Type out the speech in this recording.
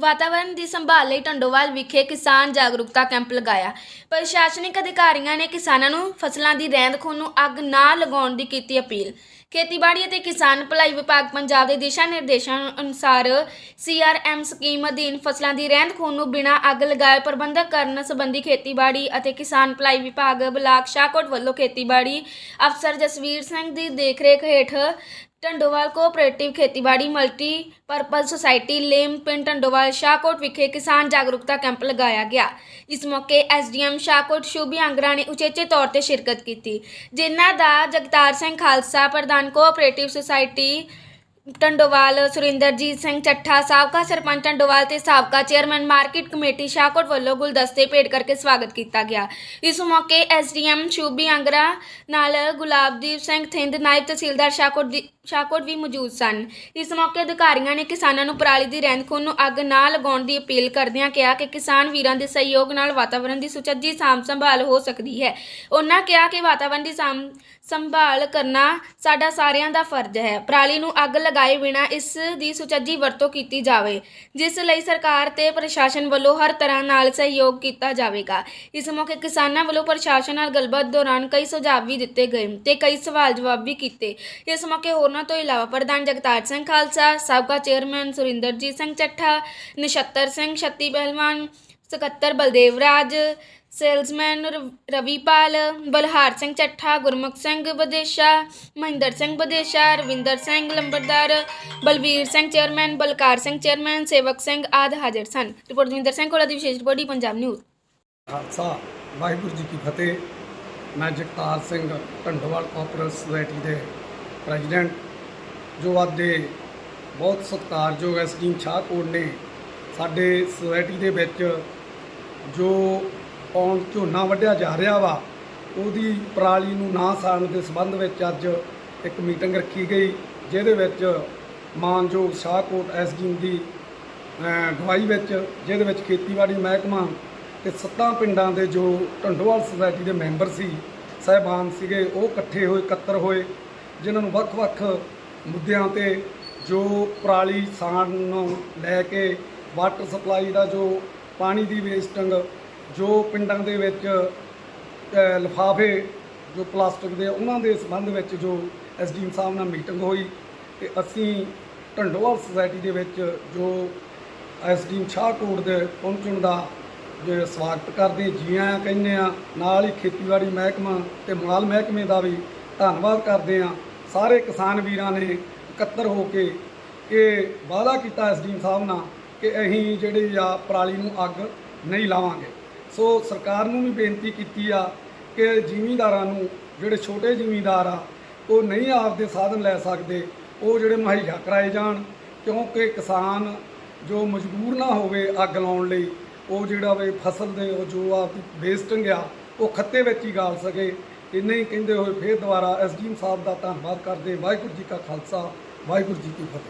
ਵਾਤਾਵਰਣ ਦੀ ਸੰਭਾਲ ਲਈ ਟੰਡੋਵਾਲ ਵਿਖੇ ਕਿਸਾਨ ਜਾਗਰੂਕਤਾ ਕੈਂਪ ਲਗਾਇਆ। ਪ੍ਰਸ਼ਾਸਨਿਕ ਅਧਿਕਾਰੀਆਂ ਨੇ ਕਿਸਾਨਾਂ ਨੂੰ ਫਸਲਾਂ ਦੀ ਰਹਿੰਦ ਖੂੰਹਦ ਨੂੰ ਅੱਗ ਨਾ ਲਗਾਉਣ ਦੀ ਕੀਤੀ ਅਪੀਲ। ਖੇਤੀਬਾੜੀ ਅਤੇ ਕਿਸਾਨ ਭਲਾਈ ਵਿਭਾਗ ਪੰਜਾਬ ਦੇ ਦਿਸ਼ਾ ਨਿਰਦੇਸ਼ਾਂ ਅਨੁਸਾਰ ਸੀਆਰਐਮ ਸਕੀਮ ਅਧੀਨ ਫਸਲਾਂ ਦੀ ਰਹਿੰਦ ਖੂੰਹਦ ਨੂੰ ਬਿਨਾਂ ਅੱਗ ਲਗਾਏ ਪ੍ਰਬੰਧਕ ਕਰਨ ਸੰਬੰਧੀ ਖੇਤੀਬਾੜੀ ਅਤੇ ਕਿਸਾਨ ਭਲਾਈ ਵਿਭਾਗ ਬਲਾਕ ਸ਼ਾਹਕੋਟ ਵੱਲੋਂ ਖੇਤੀਬਾੜੀ ਅਫਸਰ ਜਸਵੀਰ ਸਿੰਘ ਦੀ ਦੇਖਰੇਖ ਹੇਠ ਢੰਡੋਵਾਲ ਕੋਆਪਰੇਟਿਵ ਖੇਤੀਬਾੜੀ ਮਲਟੀ ਪਰਪਸ ਸੁਸਾਇਟੀ ਲੇਮ ਪਿੰਡ ਢੰਡੋਵਾਲ ਸ਼ਾਹਕੋਟ ਵਿਖੇ ਕਿਸਾਨ ਜਾਗਰੂਕਤਾ ਕੈਂਪ ਲਗਾਇਆ ਗਿਆ। ਇਸ ਮੌਕੇ ਐਸਡੀਐਮ ਸ਼ਾਹਕੋਟ ਸ਼ੁਭੀ ਆਂਗਰਾ ਨੇ ਉਚੇਚੇ ਤੌਰ ਤੇ ਸ਼ਿਰਕਤ ਕੀਤੀ। ਜਿਨ੍ਹਾਂ ਦਾ ਜਗਤਾਰ ਸਿੰਘ ਖਾਲਸਾ ਪ੍ਰਧਾਨ ਕੋਆਪਰੇਟਿਵ ਸੁਸਾਇਟੀ ਟੰਡੋਵਾਲ ਸੁਰਿੰਦਰਜੀਤ ਸਿੰਘ ਚੱਠਾ, ਸਾਬਕਾ ਸਰਪੰਚ ਟੰਡੋਵਾਲ ਤੇ ਸਾਬਕਾ ਚੇਅਰਮੈਨ ਮਾਰਕੀਟ ਕਮੇਟੀ ਸ਼ਾਹਕੋਟ ਵੱਲੋਂ ਗੁਲਦਸਤੇ ਭੇਟ ਕਰਕੇ ਸਵਾਗਤ ਕੀਤਾ ਗਿਆ। ਇਸ ਮੌਕੇ ਐਸਡੀਐਮ ਸ਼ੂਬੀ ਆਂਗਰਾ ਨਾਲ ਗੁਲਾਬਦੀਪ ਸਿੰਘ ਥਿੰਦ, ਨਾਇਬ ਤਹਿਸੀਲਦਾਰ ਸ਼ਾਹਕੋਟ ਦੀ ਸ਼ਾਹਕੋਟ ਵੀ ਮੌਜੂਦ ਸਨ। ਇਸ ਮੌਕੇ ਅਧਿਕਾਰੀਆਂ ਨੇ ਕਿਸਾਨਾਂ ਨੂੰ ਪਰਾਲੀ ਦੀ ਰਹਿੰਦ ਖੂੰਹਦ ਨੂੰ ਅੱਗ ਨਾ ਲਗਾਉਣ ਦੀ ਅਪੀਲ ਕਰਦਿਆਂ ਕਿਹਾ ਕਿ ਕਿਸਾਨ ਵੀਰਾਂ ਦੇ ਸਹਿਯੋਗ ਨਾਲ ਵਾਤਾਵਰਣ ਦੀ ਸੁਚੱਜੀ ਸਾਂਭ ਸੰਭਾਲ ਹੋ ਸਕਦੀ ਹੈ। ਉਹਨਾਂ ਕਿਹਾ ਕਿ ਵਾਤਾਵਰਣ ਦੀ ਸਾਂਭ ਸੰਭਾਲ ਕਰਨਾ ਸਾਡਾ ਸਾਰਿਆਂ ਦਾ ਫਰਜ਼ ਹੈ। ਪਰਾਲੀ ਨੂੰ ਅੱਗ ਲਗਾ ਲਗਾਏ ਬਿਨਾਂ ਇਸ ਦੀ ਸੁਚੱਜੀ ਵਰਤੋਂ ਕੀਤੀ ਜਾਵੇ, ਜਿਸ ਲਈ ਸਰਕਾਰ ਤੇ ਪ੍ਰਸ਼ਾਸਨ ਵੱਲੋਂ ਹਰ ਤਰ੍ਹਾਂ ਨਾਲ ਸਹਿਯੋਗ ਕੀਤਾ ਜਾਵੇਗਾ। ਇਸ ਮੌਕੇ ਕਿਸਾਨਾਂ ਵੱਲੋਂ ਪ੍ਰਸ਼ਾਸਨ ਨਾਲ ਗੱਲਬਾਤ ਦੌਰਾਨ ਕਈ ਸੁਝਾਅ ਵੀ ਦਿੱਤੇ ਗਏ ਤੇ ਕਈ ਸਵਾਲ ਜਵਾਬ ਵੀ ਕੀਤੇ। ਇਸ ਮੌਕੇ ਹੋਰਨਾਂ ਤੋਂ ਇਲਾਵਾ ਪ੍ਰਧਾਨ ਜਗਤਾਰ ਸਿੰਘ ਖਾਲਸਾ, ਸਾਬਕਾ ਚੇਅਰਮੈਨ ਸੁਰਿੰਦਰਜੀਤ ਸਿੰਘ ਚੱਠਾ, ਨਛੱਤਰ ਸਿੰਘ ਛੱਤੀ ਪਹਿਲਵਾਨ, ਸਕੱਤਰ ਬਲਦੇਵ ਰਾਜ ਸੇਲਸਮੈਨ ਰਵ- ਰਵੀਪਾਲ, ਬਲਹਾਰ ਸਿੰਘ ਚੱਠਾ, ਗੁਰਮੁਖ ਸਿੰਘ ਬਦੇਸ਼ਾ, ਮਹਿੰਦਰ ਸਿੰਘ ਬਦੇਸ਼ਾ, ਰਵਿੰਦਰ ਸਿੰਘ ਲੰਬਰਦਾਰ ਬਲਵੀਰ ਸਿੰਘ ਚੇਅਰਮੈਨ, ਬਲਕਾਰ ਸਿੰਘ ਚੇਅਰਮੈਨ, ਸੇਵਕ ਸਿੰਘ ਆਦਿ ਹਾਜ਼ਰ ਸਨ। ਰਿਪੋਰਟ ਦਵਿੰਦਰ ਸਿੰਘ ਕੋਲਾ ਦੀ ਵਿਸ਼ੇਸ਼ ਰਿਪੋਰਟ, ਪੰਜਾਬ ਨਿਊਜ਼। ਖਾਲਸਾ, ਵਾਹਿਗੁਰੂ ਜੀ ਕੀ ਫਤਿਹ। ਮੈਂ ਜਗਤਾਰ ਸਿੰਘ ਢੰਡਵਾਲ ਕੋਆਪਰੇਟਿਵ ਸੁਸਾਇਟੀ ਦੇ ਪ੍ਰੈਜ਼ੀਡੈਂਟ, ਜੋ ਅੱਜ ਦੇ ਬਹੁਤ ਸਤਿਕਾਰਯੋਗ ਐਸਡੀਐਮ ਸ਼ਾਹਕੋਟ ਨੇ ਸਾਡੇ ਸੁਸਾਇਟੀ ਦੇ ਵਿੱਚ ਜੋ ਪੌਣ ਝੋਨਾ ਵੱਢਿਆ ਜਾ ਰਿਹਾ ਵਾ, ਉਹਦੀ ਪਰਾਲੀ ਨੂੰ ਨਾ ਸਾੜਨ ਦੇ ਸੰਬੰਧ ਵਿੱਚ ਅੱਜ ਇੱਕ ਮੀਟਿੰਗ ਰੱਖੀ ਗਈ, ਜਿਹਦੇ ਵਿੱਚ ਮਾਨਯੋਗ ਸ਼ਾਹਕੋਟ ਐਸਡੀਐਮ ਦੀ, ਅਹ, ਅਗਵਾਈ ਵਿੱਚ, ਜਿਹਦੇ ਵਿੱਚ ਖੇਤੀਬਾੜੀ ਮਹਿਕਮਾ ਤੇ ਸੱਤਾਂ ਪਿੰਡਾਂ ਦੇ ਜੋ ਢੰਡੋਵਾਲ ਸੁਸਾਇਟੀ ਦੇ ਮੈਂਬਰ ਸੀ, ਸਹਿਬਾਨ ਸੀਗੇ, ਉਹ ਇਕੱਠੇ ਹੋਏ, ਇਕੱਤਰ ਹੋਏ, ਜਿਨ੍ਹਾਂ ਨੂੰ ਵੱਖ-ਵੱਖ ਮੁੱਦਿਆਂ ਤੇ ਜੋ ਪਰਾਲੀ ਸਾੜਨ ਨੂੰ ਲੈ ਕੇ ਵਾਟਰ ਸਪਲਾਈ ਦਾ ਜੋ ਪਾਣੀ ਦੀ ਵੇਸਟਿੰਗ ਜੋ ਪਿੰਡਾਂ ਦੇ ਵਿੱਚ ਅ, ਲਿਫਾਫੇ ਜੋ ਪਲਾਸਟਿਕ ਦੇ ਉਹਨਾਂ ਦੇ ਸੰਬੰਧ ਵਿੱਚ ਜੋ ਐਸਡੀਐਮ ਸਾਹਿਬ ਨਾਲ ਮੀਟਿੰਗ ਹੋਈ ਤੇ ਅਸੀਂ ਢੰਡੋਵਾਲ ਸੁਸਾਇਟੀ ਦੇ ਵਿੱਚ ਜੋ ਐਸਡੀਐਮ ਸ਼ਾਹਕੋਟ ਦੇ ਪਹੁੰਚਣ ਦਾ ਜੋ ਸਵਾਗਤ ਕਰਦੇ ਜੀ ਆਇਆਂ ਕਹਿੰਦੇ ਆ ਨਾਲ ਹੀ ਖੇਤੀਬਾੜੀ ਮਹਿਕਮਾ ਤੇ ਮਾਲ ਮਹਿਕਮੇ ਦਾ ਵੀ ਧੰਨਵਾਦ ਕਰਦੇ ਆ ਸਾਰੇ ਕਿਸਾਨ ਵੀਰਾਂ ਨੇ ਇਕੱਤਰ ਹੋ ਕੇ ਇਹ ਵਾਅਦਾ ਕੀਤਾ ਐਸਡੀਐਮ ਸਾਹਿਬ ਨਾਲ ਕਿ ਅਸੀਂ ਜਿਹੜੀ ਆ ਪਰਾਲੀ ਨੂੰ ਅੱਗ ਨਹੀਂ ਲਾਵਾਂਗੇ। ਸੋ ਸਰਕਾਰ ਨੂੰ ਵੀ ਬੇਨਤੀ ਕੀਤੀ ਆ ਕਿ ਜ਼ਿਮੀਂਦਾਰਾਂ ਨੂੰ ਜਿਹੜੇ ਛੋਟੇ ਜ਼ਿਮੀਂਦਾਰ ਆ, ਉਹ ਨਹੀਂ ਆਪਦੇ ਸਾਧਨ ਲੈ ਸਕਦੇ, ਉਹ ਜਿਹੜੇ ਮੁਹੱਈਆ ਕਰਾਏ ਜਾਣ। ਕਿਉਂਕਿ ਕਿਸਾਨ ਜੋ ਮਜਬੂਰ ਨਾ ਹੋਵੇ ਅੱਗ ਲਾਉਣ ਲਈ, ਉਹ ਜਿਹੜਾ ਵੇ ਫਸਲ ਦੇ, ਉਹ ਜੋ ਆਪਦੀ ਵੇਸਟਿੰਗ ਆ, ਉਹ ਖੱਤੇ ਵਿੱਚ ਹੀ ਗਾਲ ਸਕੇ। ਇੰਨੇ ਹੀ ਕਹਿੰਦੇ ਹੋਏ ਫੇਰ ਦੁਬਾਰਾ ਐਸਡੀਐਮ ਸਾਹਿਬ ਦਾ ਧੰਨਵਾਦ ਕਰਦੇ ਵਾਹਿਗੁਰੂ ਜੀ ਕਾ ਖਾਲਸਾ, ਵਾਹਿਗੁਰੂ ਜੀ ਕੀ ਫਤਿਹ।